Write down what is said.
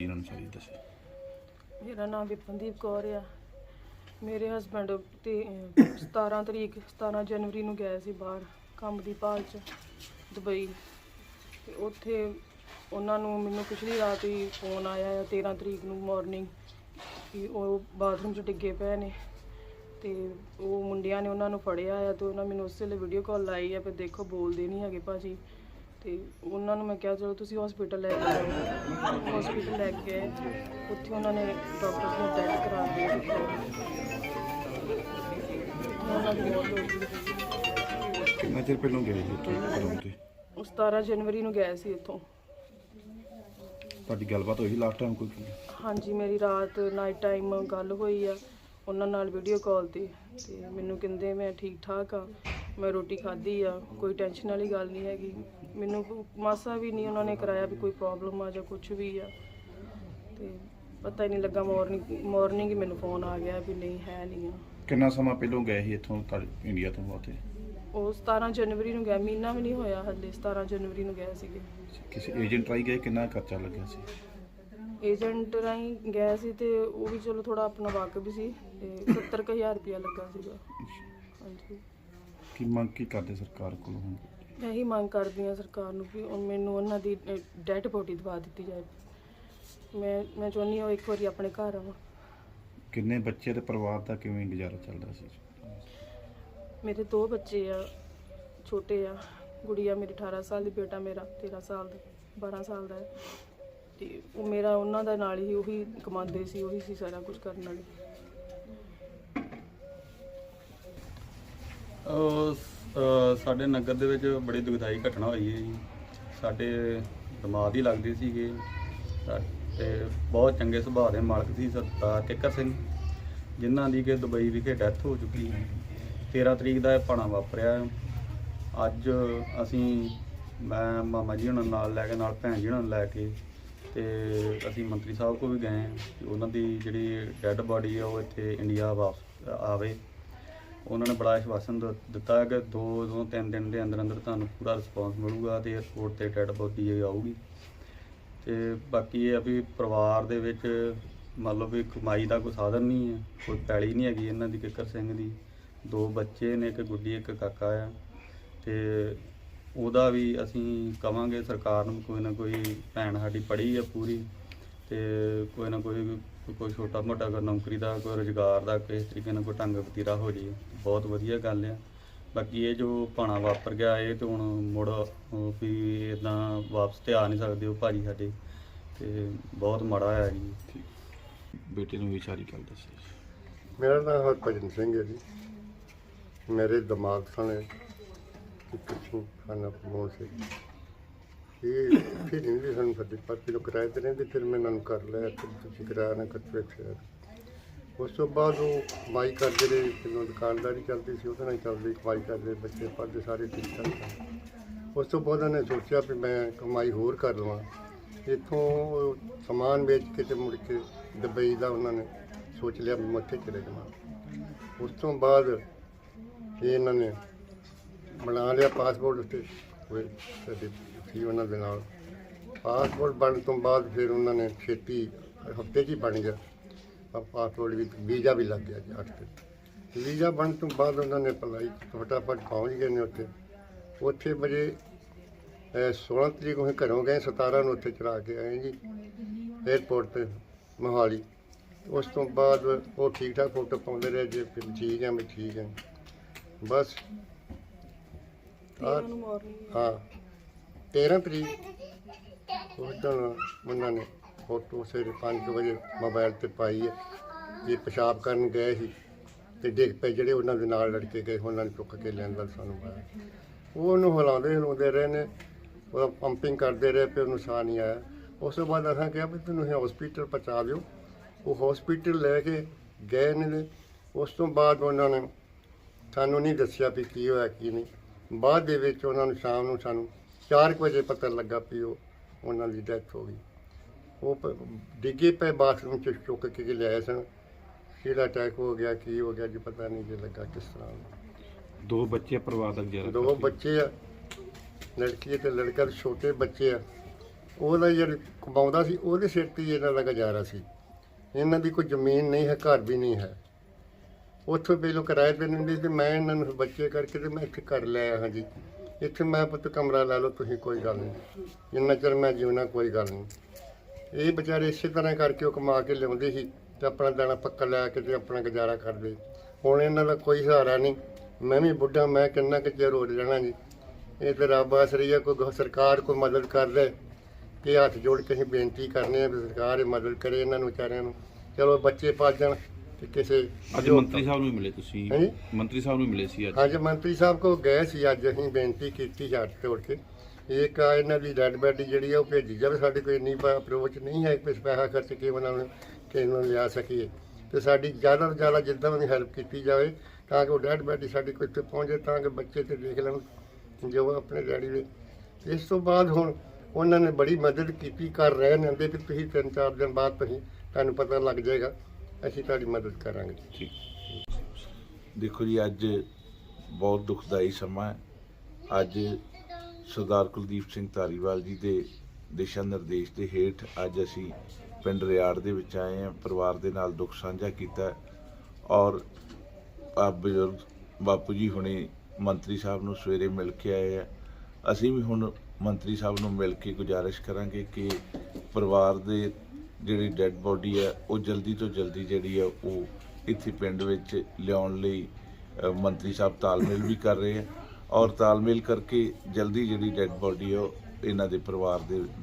ਇਹਨਾਂ ਨੂੰ ਸਾਰੀ ਦੱਸੋ। ਮੇਰਾ ਨਾਮ ਵਿਪਨਦੀਪ ਕੌਰ ਆ। ਮੇਰੇ ਹਸਬੰਡ ਤੇ ਅਹ, 17 ਤਰੀਕ 17 ਜਨਵਰੀ ਨੂੰ ਗਏ ਸੀ ਬਾਹਰ ਕੰਮ ਦੀ ਭਾਲ 'ਚ ਦੁਬਈ। ਤੇ ਉੱਥੇ ਉਹਨਾਂ ਨੂੰ ਮੈਨੂੰ ਪਿਛਲੀ ਰਾਤ ਹੀ ਫੋਨ ਆਇਆ ਆ 13 ਤਰੀਕ ਨੂੰ ਮਾਰਨਿੰਗ ਕਿ ਉਹ ਬਾਥਰੂਮ 'ਚ ਡਿੱਗੇ ਪਏ ਨੇ। ਤੇ ਉਹ ਮੁੰਡਿਆਂ ਨੇ ਉਹਨਾਂ ਨੂੰ ਫੜਿਆ ਆ ਤੇ ਉਹਨਾਂ ਮੈਨੂੰ ਉਸੇ ਵੇਲੇ ਵੀਡੀਓ ਕਾਲ ਲਾਈ ਆ ਫਿਰ ਦੇਖੋ ਬੋਲਦੇ ਨਹੀਂ ਹੈਗੇ ਭਾਜੀ। ਤੇ ਉਹਨਾਂ ਨੂੰ ਮੈਂ ਕਿਹਾ ਚਲੋ ਤੁਸੀਂ ਹਸਪੀਟਲ ਲੈ ਕੇ ਜਾਓ ਹਸਪੀਟਲ ਲੈ ਕੇ ਗਏ ਉੱਥੇ ਉਹਨਾਂ ਨੇ ਡਾਕਟਰਸ ਨੇ ਟੈਸਟ ਕਰਾ ਕੇ ਉਹਨਾਂ ਦੀ ਮੌਤ ਹੋ ਗਈ ਕਿੰਨਾ ਚਿਰ ਪਹਿਲਾਂ ਗਏ ਜੀ ਉੱਥੇ ਘਰੋਂ ਤੇ ਉਹ 17 ਜਨਵਰੀ ਨੂੰ ਗਏ ਸੀ ਇੱਥੋਂ ਤੁਹਾਡੀ ਗੱਲਬਾਤ ਹੋਈ ਲਾਸਟ ਟਾਈਮ ਕੋਈ? ਹਾਂਜੀ ਮੇਰੀ ਰਾਤ ਨਾਈਟ ਟਾਈਮ ਗੱਲ ਹੋਈ ਆ। ਉਹਨਾਂ ਨਾਲ ਵੀਡੀਓ ਕਾਲ ਤੇ। ਤੇ ਮੈਨੂੰ ਕਹਿੰਦੇ ਮੈਂ ਠੀਕ ਠਾਕ ਆ। ਮੈਂ ਰੋਟੀ ਖਾਧੀ ਆ ਕੋਈ ਟੈਨਸ਼ਨ ਵਾਲੀ ਗੱਲ ਨਹੀਂ ਹੈਗੀ। ਮੈਨੂੰ ਕੋ- ਮਾਸਾ ਵੀ ਨਹੀਂ ਉਹਨਾਂ ਨੇ ਕਰਾਇਆ ਵੀ ਕੋਈ ਪ੍ਰੋਬਲਮ ਆ ਜਾਂ ਕੁਝ ਵੀ ਆ। ਤੇ ਪਤਾ ਹੀ ਨਹੀਂ ਲੱਗਾ ਮਾਰਨਿੰਗ ਮਾਰਨਿੰਗ ਹੀ ਮੈਨੂੰ ਫੋਨ ਆ ਗਿਆ ਵੀ ਨਹੀਂ ਹੈ ਨਹੀਂ ਆ। ਕਿੰਨਾ ਸਮਾਂ ਪਹਿਲਾਂ ਗਏ ਸੀ ਇੱਥੋਂ ਤੁਹਾਡੇ ਇੰਡੀਆ ਤੋਂ ਉੱਥੇ ਉਹ 17 ਜਨਵਰੀ ਨੂੰ ਗਿਆ ਮਹੀਨਾ ਵੀ ਨਹੀਂ ਹੋਇਆ ਹੱਲੇ 17 ਜਨਵਰੀ ਨੂੰ ਗਏ ਸੀਗੇ। ਕਿਸੇ ਏਜੰਟ ਰਾਈ ਗਏ ਕਿੰਨਾ ਖਰਚਾ ਲੱਗਿਆ ਸੀ? ਏਜੰਟ ਰਾਹੀਂ ਗਏ ਸੀ ਤੇ ਉਹ ਵੀ ਚਲੋ ਥੋੜਾ ਆਪਣਾ ਵਾਕਫ ਵੀ ਸੀ ਤੇ 70000 ਰੁਪਇਆ ਲੱਗਾ ਸੀਗਾ। ਹਾਂਜੀ। ਕੀ ਮੰਗ ਕੀ ਕਰਦੇ ਸਰਕਾਰ ਕੋਲੋਂ ਹੁਣ? ਮੈਂ ਹੀ ਮੰਗ ਕਰਦੀ ਹਾਂ ਸਰਕਾਰ ਨੂੰ ਕਿ ਉਹ ਮੈਨੂੰ ਉਹਨਾਂ ਦੀ ਡੈਡ ਬੋਡੀ ਦਵਾ ਦਿੱਤੀ ਜਾਏ। ਮੈਂ ਮੈਂ ਚਾਹੁੰਦੀ ਹਾਂ ਉਹ ਇੱਕ ਵਾਰੀ ਆਪਣੇ ਘਰ ਆਵਾਂ। ਕਿੰਨੇ ਬੱਚੇ ਤੇ ਪਰਿਵਾਰ ਦਾ ਕਿਵੇਂ ਗੁਜ਼ਾਰਾ ਚੱਲਦਾ ਸੀ? ਮੇਰੇ ਦੋ ਬੱਚੇ ਆ ਛੋਟੇ ਆ। ਗੁੜੀਆ ਮੇਰੀ 18 ਸਾਲ ਦੀ ਬੇਟਾ ਮੇਰਾ 13 ਸਾਲ ਦਾ 12 ਸਾਲ ਦਾ ਹੈ। ਤੇ ਉਹ ਮੇਰਾ ਉਹਨਾਂ ਦਾ ਨਾਲ ਹੀ ਉਹੀ ਕਮਾਉਂਦੇ ਸੀ ਉਹੀ ਸੀ ਸਾਰਾ ਕੁਝ ਕਰਨ ਵਾਲੇ। ਉਹ ਸ- ਅਹ, ਸਾਡੇ ਨਗਰ ਦੇ ਵਿੱਚ ਬੜੀ ਦੁਖਦਾਈ ਘਟਨਾ ਹੋਈ ਹੈ ਜੀ। ਸਾਡੇ ਦਿਮਾਗ ਹੀ ਲੱਗਦੇ ਸੀਗੇ। ਸਾ- ਤੇ ਬਹੁਤ ਚੰਗੇ ਸੁਭਾਅ ਦੇ ਮਾਲਕ ਸੀ ਸਰਦਾਰ ਕਿੱਕਰ ਸਿੰਘ, ਜਿਨ੍ਹਾਂ ਦੀ ਕਿ ਦੁਬਈ ਵਿਖੇ ਡੈਥ ਹੋ ਚੁੱਕੀ ਹੈ। 13 ਤਰੀਕ ਦਾ ਇਹ ਪਾਣਾ ਵਾਪਰਿਆ। ਅੱਜ ਅਸੀਂ ਮੈਂ, ਮਾਮਾ ਜੀ ਉਹਨਾਂ ਨੂੰ ਨਾਲ ਲੈ ਕੇ, ਨਾਲ ਭੈਣ ਜੀ ਉਹਨਾਂ ਨੂੰ ਲੈ ਕੇ ਤੇ ਅਸੀਂ ਮੰਤਰੀ ਸਾਹਿਬ ਕੋਲ ਵੀ ਗਏ ਕਿ ਉਹਨਾਂ ਦੀ ਜਿਹੜੀ ਡੈੱਡ ਬਾਡੀ ਹੈ ਉਹ ਇੱਥੇ ਇੰਡੀਆ ਵਾਪਸ ਆਵੇ। ਉਹਨਾਂ ਨੇ ਬੜਾ ਆਸ਼ਵਾਸਨ ਦ- ਦਿੱਤਾ ਹੈ ਕਿ ਦੋ ਦੋ, ਤਿੰਨ ਦਿਨ ਦੇ ਅੰਦਰ ਅੰਦਰ ਤੁਹਾਨੂੰ ਪੂਰਾ ਰਿਸਪਾਂਸ ਮਿਲੂਗਾ ਤੇ 에어ਪੋਰਟ ਤੇ ਡੈਡ ਬੋਡੀ ਆਊਗੀ। ਤੇ ਬਾਕੀ ਇਹ ਆ ਵੀ ਪਰਿਵਾਰ ਦੇ ਵਿੱਚ ਮੰਨ ਲਓ ਵੀ ਕਮਾਈ ਦਾ ਕੋਈ ਸਾਧਨ ਨਹੀਂ ਹੈ, ਕੋਈ ਪੈਲੀ ਨਹੀਂ ਹੈਗੀ ਇਹਨਾਂ ਦੀ ਕਿੱਕਰ ਸਿੰਘ ਦੀ। ਦੋ ਬੱਚੇ ਨੇ, ਇੱਕ ਗੁੱਡੀ, ਇੱਕ ਕਾਕਾ ਆ। ਤੇ ਉਹਦਾ ਵੀ ਅਸੀਂ ਕਵਾਂਗੇ ਸਰਕਾਰ ਨੂੰ ਕੋਈ ਨਾ ਕੋਈ ਭੈਣ ਸਾਡੀ ਪੜ੍ਹੀ ਆ ਪੂਰੀ ਤੇ ਕੋਈ ਨਾ ਕੋਈ ਕੋਈ ਛੋਟਾ ਮੋਟਾ ਕੋਈ ਨੌਕਰੀ ਦਾ ਕੋਈ ਰੁਜ਼ਗਾਰ ਦਾ ਕਿਸੇ ਤਰੀਕੇ ਨਾਲ ਕੋਈ ਢੰਗ ਵਤੀਰਾ ਹੋ ਜੇ ਬਹੁਤ ਵਧੀਆ ਗੱਲ ਆ। ਬਾਕੀ ਇਹ ਜੋ ਭਾਣਾ ਵਾਪਰ ਗਿਆ ਇਹ ਤੇ ਹੁਣ ਮੁੜ ਵੀ ਇਦਾਂ ਵਾਪਸ ਤੇ ਆ ਨਹੀਂ ਸਕਦੇ ਉਹ ਭਾਜੀ ਸਾਡੇ। ਤੇ ਬਹੁਤ ਮਾੜਾ ਹੋਇਆ ਜੀ। ਬੇਟੇ ਨੂੰ ਵਿਚਾਰੀ ਗੱਲ ਦੱਸੀ। ਮੇਰਾ ਨਾਮ ਹਰਭਜਨ ਸਿੰਘ ਹੈ ਜੀ। ਮੇਰੇ ਦਿਮਾਗ ਸਣੇ ਕਿ ਕੁਛ ਖਾਣਾ ਸੇ। ਇਹ ਫਿਰ ਨਹੀਂ ਸਾਨੂੰ ਸਾਡੇ ਪਰ ਕਿਲੋ ਕਿਰਾਏ ਤੇ ਰਹਿੰਦੇ, ਫਿਰ ਮੈਂ ਇਹਨਾਂ ਨੂੰ ਕਰ ਲਿਆ, ਫਿਰ ਤੁਸੀਂ ਕਿਰਾਇਆ ਨਾ ਕੱਟਵੇ ਫਿਰ ਉਸ ਤੋਂ ਬਾਅਦ ਉਹ ਕਮਾਈ ਕਰਦੇ ਰਹੇ ਕਿਲੋ ਦੁਕਾਨਦਾਰੀ ਚੱਲਦੀ ਸੀ, ਉਹਦੇ ਨਾਲ ਹੀ ਚੱਲਦੀ ਕਮਾਈ ਕਰਦੇ ਬੱਚੇ ਪੜ੍ਹਦੇ ਸਾਰੇ ਠੀਕ ਠਾਕ ਉਸ ਤੋਂ ਬਾਅਦ ਉਹਨੇ ਸੋਚਿਆ ਵੀ ਮੈਂ ਕਮਾਈ ਹੋਰ ਕਰ ਲਵਾਂ। ਇੱਥੋਂ ਸਮਾਨ ਵੇਚ ਕੇ ਤੇ ਮੁੜ ਕੇ ਦੁਬਈ ਦਾ ਉਹਨਾਂ ਨੇ ਸੋਚ ਲਿਆ ਵੀ ਮੈਂ ਉੱਥੇ ਚਲੇ ਜਾਵਾਂ। ਉਸ ਤੋਂ ਬਾਅਦ ਇਹ ਇਹਨਾਂ ਨੇ ਬਣਾ ਲਿਆ ਪਾਸਪੋਰਟ ਉੱਤੇ ਹੋਏ ਸਾਡੇ ਸੀ ਉਹਨਾਂ ਦੇ ਨਾਲ। ਪਾਸਪੋਰਟ ਬਣਨ ਤੋਂ ਬਾਅਦ ਫਿਰ ਉਹਨਾਂ ਨੇ ਛੇਤੀ ਹਫ਼ਤੇ 'ਚ ਹੀ ਬਣ ਗਿਆ। ਪਾ- ਪਾਸਪੋਰਟ ਵੀ ਵੀਜ਼ਾ ਵੀ ਲੱਗ ਗਿਆ ਜੀ ਦਿਨ ਵੀਜ਼ਾ ਬਣਨ ਤੋਂ ਬਾਅਦ ਉਹਨਾਂ ਨੇ ਅਪਲਾਈ ਫਟਾਫਟ ਪਹੁੰਚ ਗਏ ਨੇ ਉੱਥੇ। ਉੱਥੇ ਵਜੇ ਅਹ 16 ਤਰੀਕ ਨੂੰ ਘਰੋਂ ਗਏ 17 ਨੂੰ ਉੱਥੇ ਚੜਾ ਕੇ ਆਏ ਜੀ 에ਅਰਪੋਰਟ ਤੇ ਮੋਹਾਲੀ। ਉਸ ਤੋਂ ਬਾਅਦ ਉਹ ਠੀਕ ਠਾਕ ਫੋਟੋ ਪਾਉਂਦੇ ਰਹੇ ਜੇ ਫਿਰ ਠੀਕ ਹੈ ਮੈਂ ਠੀਕ ਹੈ। ਬਸ। ਹਾਂ। 13 ਤਰੀਕ। ਉਸ ਦਿਨ ਉਹਨਾਂ ਨੇ ਫੋਟੋ ਸਵੇਰੇ 5 ਵਜੇ ਮੋਬਾਈਲ ਤੇ ਪਾਈ ਹੈ ਇਹ ਪਿਸ਼ਾਬ ਕਰਨ ਗਏ ਸੀ ਤੇ ਡਿੱਗ ਪਏ ਜਿਹੜੇ ਉਹਨਾਂ ਦੇ ਨਾਲ ਲੜਕੇ ਗਏ, ਉਹਨਾਂ ਨੂੰ ਚੁੱਕ ਕੇ ਲੈਂਦਾ ਸਾਨੂੰ ਆਇਆ ਉਹ ਉਹਨੂੰ ਹਿਲਾਉਂਦੇ ਹਿਲਾਉਂਦੇ ਰਹੇ ਨੇ, ਉਹਦਾ ਪੰਪਿੰਗ ਕਰਦੇ ਰਹੇ ਫਿਰ ਉਹਨੂੰ ਸਾਹ ਨਹੀਂ ਆਇਆ। ਉਸ ਤੋਂ ਬਾਅਦ ਅਸਾਂ ਕਿਹਾ ਵੀ ਤੁਹਾਨੂੰ ਹਸਪੀਟਲ ਪਹੁੰਚਾ ਦਿਓ। ਉਹ ਹਸਪੀਟਲ ਲੈ ਕੇ ਗਏ ਨੇ ਉਸ ਤੋਂ ਬਾਅਦ ਉਹਨਾਂ ਨੇ ਸਾਨੂੰ ਨਹੀਂ ਦੱਸਿਆ ਵੀ ਕੀ ਹੋਇਆ, ਕੀ ਨਹੀਂ। ਬਾਅਦ ਦੇ ਵਿੱਚ ਉਹਨਾਂ ਨੂੰ ਸ਼ਾਮ ਨੂੰ ਸਾਨੂੰ 4 ਵਜੇ ਪਤਾ ਲੱਗਾ ਵੀ ਉਹ ਉਹਨਾਂ ਦੀ ਡੈਥ ਹੋ ਗਈ। ਉਹ ਪ- ਡਿੱਗੇ ਪਏ ਬਾਥਰੂਮ ਚ ਚੁੱਕ ਕੇ ਲਿਆਏ ਸਨ। ਕਿਹੜਾ ਅਟੈਕ ਹੋ ਗਿਆ ਕੀ ਹੋ ਗਿਆ ਜੀ ਪਤਾ ਨਹੀਂ ਜੇ ਲੱਗਾ ਕਿਸ ਤਰ੍ਹਾਂ। ਦੋ ਬੱਚੇ ਪਰਿਵਾਰ ਦਾ ਗੁਜ਼ਾਰਾ ਦੋ ਕਰਦੇ। ਬੱਚੇ ਆ ਲੜਕੀ ਤੇ ਲੜਕਾ ਛੋਟੇ ਬੱਚੇ ਆ। ਉਹਦਾ ਜਿਹੜਾ ਕਮਾਉਂਦਾ ਸੀ ਉਹਦੇ ਸਿਰ ਤੇ ਹੀ ਇਹਨਾਂ ਦਾ ਗੁਜ਼ਾਰਾ ਸੀ। ਇਹਨਾਂ ਦੀ ਕੋਈ ਜ਼ਮੀਨ ਨਹੀਂ ਹੈ ਘਰ ਵੀ ਨਹੀਂ ਹੈ। ਉੱਥੋਂ ਪਹਿਲੋਂ ਕਿਰਾਏ ਤੇ ਨਹੀਂ ਤੇ ਮੈਂ ਇਹਨਾਂ ਨੂੰ ਬੱਚੇ ਕਰਕੇ ਤੇ ਮੈਂ ਇੱਥੇ ਘਰ ਲੈ ਆਇਆ ਹਾਂ ਜੀ। ਇੱਥੇ ਮੈਂ ਪੁੱਤ ਕਮਰਾ ਲੈ ਲਓ, ਤੁਸੀਂ ਕੋਈ ਗੱਲ ਨਹੀਂ। ਜਿੰਨਾ ਚਿਰ ਮੈਂ ਜਿਉਣਾ ਕੋਈ ਗੱਲ ਨਹੀਂ। ਇਹ ਵਿਚਾਰੇ ਇਸੇ ਤਰ੍ਹਾਂ ਕਰਕੇ ਉਹ ਕਮਾ ਕੇ ਲਿਆਉਂਦੇ ਸੀ ਤੇ ਆਪਣਾ ਦਾਣਾ ਪੱਕਾ ਲੈ ਕੇ ਤੇ ਆਪਣਾ ਗੁਜ਼ਾਰਾ ਕਰਦੇ। ਹੁਣ ਇਹਨਾਂ ਦਾ ਕੋਈ ਸਹਾਰਾ ਨਹੀਂ। ਮੈਂ ਵੀ ਬੁੱਢਾ, ਮੈਂ ਕਿੰਨਾ ਕੁ ਚਿਰ ਹੋ ਜਾਣਾ ਜੀ। ਇਹ ਤੇ ਰੱਬ ਆਸਰੀ ਹੈ ਕੋਈ ਸਰਕਾਰ ਕੋਈ ਮਦਦ ਕਰ ਲੈ ਕਿ ਹੱਥ ਜੋੜ ਕੇ ਅਸੀਂ ਬੇਨਤੀ ਕਰਨੇ ਆ ਵੀ ਸਰਕਾਰ ਇਹ ਮਦਦ ਕਰੇ ਇਹਨਾਂ ਨੂੰ ਵਿਚਾਰਿਆਂ ਨੂੰ। ਚਲੋ ਬੱਚੇ ਪਾਲ ਜਾਣ। ਤੇ ਕਿਸੇ ਅੱਜ ਮੰਤਰੀ ਸਾਹਿਬ ਨੂੰ ਮਿਲੇ ਤੁਸੀਂ। ਹਾਂਜੀ? ਮੰਤਰੀ ਸਾਹਿਬ ਨੂੰ ਮਿਲੇ ਸੀ ਅੱਜ। ਅੱਜ ਮੰਤਰੀ ਸਾਹਿਬ ਕੋ ਗਏ ਸੀ ਅੱਜ ਅਸੀਂ ਬੇਨਤੀ ਕੀਤੀ ਹੱਥ ਤੋੜ ਕੇ। ਇੱਕ ਆ ਇਹਨਾਂ ਦੀ ਡੈਡ ਬੈਡੀ ਜਿਹੜੀ ਆ ਉਹ ਭੇਜੀ ਜਾਵੇ। ਸਾਡੇ ਕੋਈ ਇੰਨੀ ਅਪਰੋਚ ਨਹੀਂ ਹੈ ਕਿ ਪੈਸਾ ਖਰਚ ਕੇ ਉਹਨਾਂ ਨੂੰ ਕਿ ਇਹਨਾਂ ਨੂੰ ਲਿਆ ਸਕੀਏ। ਤੇ ਸਾਡੀ ਜ਼ਿਆਦਾ ਤੋਂ ਜ਼ਿਆਦਾ ਜਿੱਦਾਂ ਵੀ ਹੈਲਪ ਕੀਤੀ ਜਾਵੇ ਤਾਂ ਕਿ ਉਹ ਡੈਡ ਬੈਡੀ ਸਾਡੀ ਕੋਈ ਇੱਥੇ ਪਹੁੰਚੇ ਤਾਂ ਕਿ ਬੱਚੇ ਤੇ ਦੇਖ ਲੈਣ ਜੋ ਆਪਣੇ ਡੈਡੀ ਦੇ। ਇਸ ਤੋਂ ਬਾਅਦ ਹੁਣ ਉਹਨਾਂ ਨੇ ਬੜੀ ਮਦਦ ਕੀਤੀ ਕਰ ਰਹੇ ਨੇ ਕਹਿੰਦੇ ਕਿ ਤੁਸੀਂ ਤਿੰਨ ਚਾਰ ਦਿਨ ਬਾਅਦ ਤੁਸੀਂ ਤੁਹਾਨੂੰ ਪਤਾ ਲੱਗ ਜਾਏਗਾ। ਅਸੀਂ ਤੁਹਾਡੀ ਮਦਦ ਕਰਾਂਗੇ ਠੀਕ। ਦੇਖੋ ਜੀ, ਅੱਜ ਬਹੁਤ ਦੁਖਦਾਈ ਸਮਾਂ ਹੈ। ਅੱਜ ਸਰਦਾਰ ਕੁਲਦੀਪ ਸਿੰਘ ਧਾਰੀਵਾਲ ਜੀ ਦੇ ਦਿਸ਼ਾ ਨਿਰਦੇਸ਼ ਦੇ ਹੇਠ ਅੱਜ ਅਸੀਂ ਪਿੰਡ ਰਿਆੜ ਦੇ ਵਿੱਚ ਆਏ ਹਾਂ। ਪਰਿਵਾਰ ਦੇ ਨਾਲ ਦੁੱਖ ਸਾਂਝਾ ਕੀਤਾ ਔਰ ਆ ਬਜ਼ੁਰਗ ਬਾਪੂ ਜੀ ਹੁਣੇ ਮੰਤਰੀ ਸਾਹਿਬ ਨੂੰ ਸਵੇਰੇ ਮਿਲ ਕੇ ਆਏ ਆ। ਅਸੀਂ ਵੀ ਹੁਣ ਮੰਤਰੀ ਸਾਹਿਬ ਨੂੰ ਮਿਲ ਕੇ ਗੁਜ਼ਾਰਿਸ਼ ਕਰਾਂਗੇ ਕਿ ਪਰਿਵਾਰ ਦੇ ਜਿਹੜੀ ਡੈੱਡ ਬੋਡੀ ਹੈ, ਉਹ ਜਲਦੀ ਤੋਂ ਜਲਦੀ ਜਿਹੜੀ ਹੈ, ਉਹ ਇੱਥੇ ਪਿੰਡ ਵਿੱਚ ਲਿਆਉਣ ਲਈ ਮੰਤਰੀ ਸਾਹਿਬ ਤਾਲਮੇਲ ਵੀ ਕਰ ਰਹੇ ਆ ਔਰ ਤਾਲਮੇਲ ਕਰਕੇ ਜਲਦੀ ਜਿਹੜੀ ਡੈੱਡ ਬੋਡੀ ਹੈ, ਉਹ ਇਹਨਾਂ ਦੇ ਪਰਿਵਾਰ ਦੇ